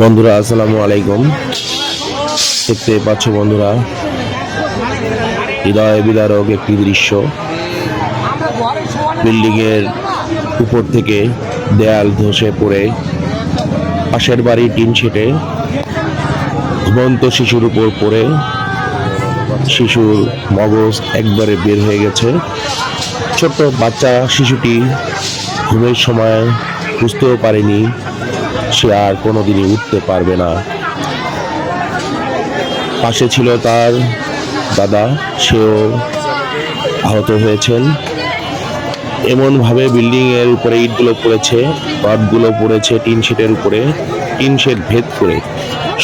বন্ধুরা, আসসালামু আলাইকুম। দেখতে পাচ্ছ বন্ধুরা, হৃদয় বিদারক একটি দৃশ্য। বিল্ডিং এর উপর থেকে দেয়াল ধসে পড়ে। পাশের বাড়ি টিন ছেটে ঘুমন্ত শিশুর উপর পড়ে। শিশুর মগজ একবারে বের হয়ে গেছে। ছোট্ট বাচ্চা শিশুটি ঘুমের সময় বুঝতেও পারেনি। সে আর কোনোদিনই উঠতে পারবে না। পাশে ছিল তার দাদা, সেও আহত হয়েছেন। এমনভাবে বিল্ডিং এর উপরে ইটগুলো পড়েছে, রডগুলো পড়েছে, টিন শেডের উপরে, টিন শেড ভেদ করে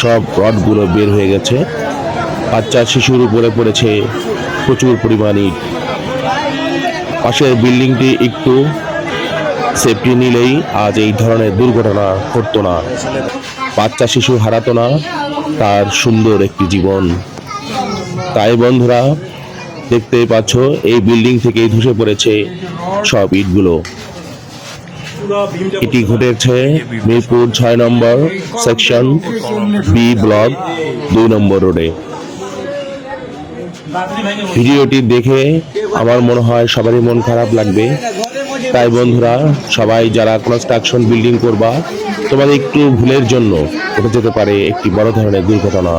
সব রডগুলো বের হয়ে গেছে। বাচ্চা শিশুর উপরে পড়েছে প্রচুর পরিমাণ ইট। পাশের বিল্ডিংটি একটু সেফটি নিলেই আজ এই ধরনের দুর্ঘটনা ঘটতো না। বাচ্চা শিশু হারাতো না, তার সুন্দর একটি জীবন। তাই বন্ধুরা, দেখতেই পাচ্ছ, এই বিল্ডিং থেকেই ধসে পড়েছে সব ইটগুলো। এটি ঘটেছে মিরপুর ছয় নম্বর সেকশন বি ব্লক দুই নম্বর রোডে। ভিডিওটি দেখে আমার মনে হয় সবারই মন খারাপ লাগবে। তাই বন্ধুরা, সবাই যারা কনস্ট্রাকশন বিল্ডিং করবা, তোমাদের একটু ভুলের জন্য ঘটে যেতে পারে একটি বড় ধরনের দুর্ঘটনা।